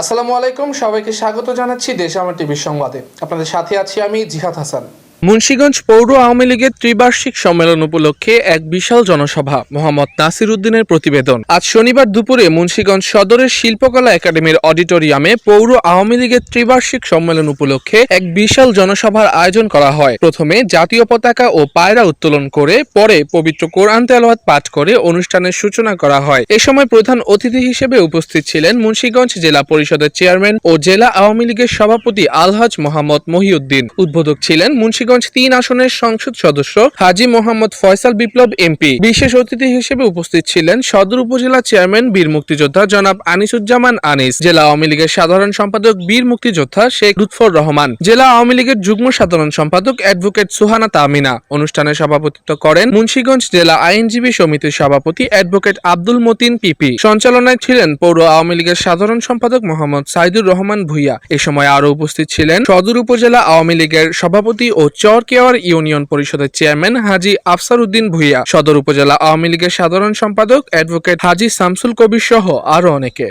আসসালামু আলাইকুম, সবাইকে স্বাগত জানাচ্ছি দেশ আমার টিভির সংবাদে। আপনাদের সাথে আছি আমি জিহাদ হাসান। মুন্সিগঞ্জ পৌর আওয়ামী লীগের ত্রিবার্ষিক সম্মেলন উপলক্ষে এক বিশাল জনসভা, মোহাম্মদ নাসির উদ্দিনের প্রতিবেদন। আজ শনিবার দুপুরে মুন্সিগঞ্জ সদরের শিল্পকলা একাডেমির অডিটোরিয়ামে পৌর আওয়ামী লীগের ত্রিবার্ষিক সম্মেলন উপলক্ষে এক বিশাল জনসভার আয়োজন করা হয়। প্রথমে জাতীয় পতাকা ও পায়রা উত্তোলন করে, পরে পবিত্র কোরআন তেলাওয়াত পাঠ করে অনুষ্ঠানের সূচনা করা হয়। এ সময় প্রধান অতিথি হিসেবে উপস্থিত ছিলেন মুন্সিগঞ্জ জেলা পরিষদের চেয়ারম্যান ও জেলা আওয়ামী লীগের সভাপতি আলহাজ মোহাম্মদ মহিউদ্দিন। উদ্বোধক ছিলেন মুন্সিগঞ্জ তিন আসনের সংসদ সদস্য হাজী মোহাম্মদ ফয়সাল বিপ্লব এমপি। বিশেষ অতিথি হিসেবে উপস্থিত ছিলেন সদর উপজেলা চেয়ারম্যান বীর মুক্তিযোদ্ধা জনাব আনিসুজ্জামান আনিস, জেলা আওয়ামী লীগের সাধারণ সম্পাদক বীর মুক্তিযোদ্ধা শেখ লুৎফর রহমান, জেলা আওয়ামী লীগের যুগ্ম সাধারণ সম্পাদক অ্যাডভোকেট সুহানা তামিনা, অনুষ্ঠানে সভাপতিত্ব করেন মুন্সিগঞ্জ জেলা আইনজীবী সমিতির সভাপতি অ্যাডভোকেট আব্দুল মতিন পিপি। সঞ্চালনায় ছিলেন পৌর আওয়ামী লীগের সাধারণ সম্পাদক মোহাম্মদ সাইদুর রহমান ভুইয়া। এ সময় আরও উপস্থিত ছিলেন সদর উপজেলা আওয়ামী লীগের সভাপতি ও চরকেওয়ার ইউনিয়ন পরিষদের চেয়ারম্যান হাজি আফসার উদ্দিন ভুইয়া। সদর উপজেলা আওয়ামী লীগের সাধারণ সম্পাদক অ্যাডভোকেট হাজি শামসুল কবির সহ আরও অনেকে।